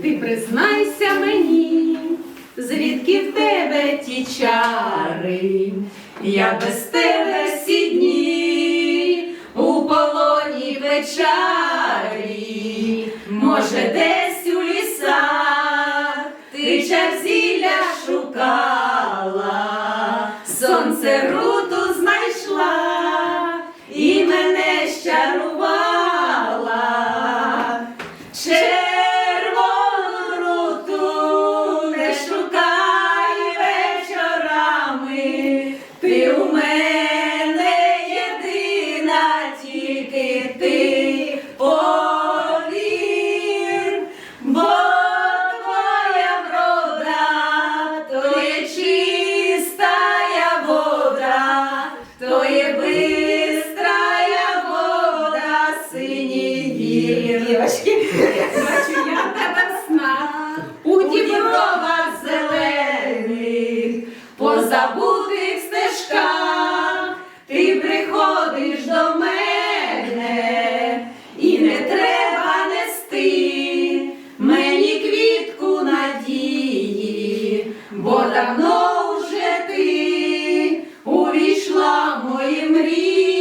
Ти признайся мені, звідки в тебе ті чари, я без тебе всі дні у полоні печалі, може, десь у лісах ти черзіля шукала, сонце руту знайшла і мене щарувала. тільки ти повір, бо твоя врода, то є чистая вода, то є бистрая вода, сині гірочки. Давно вже ти увійшла в мої мрії.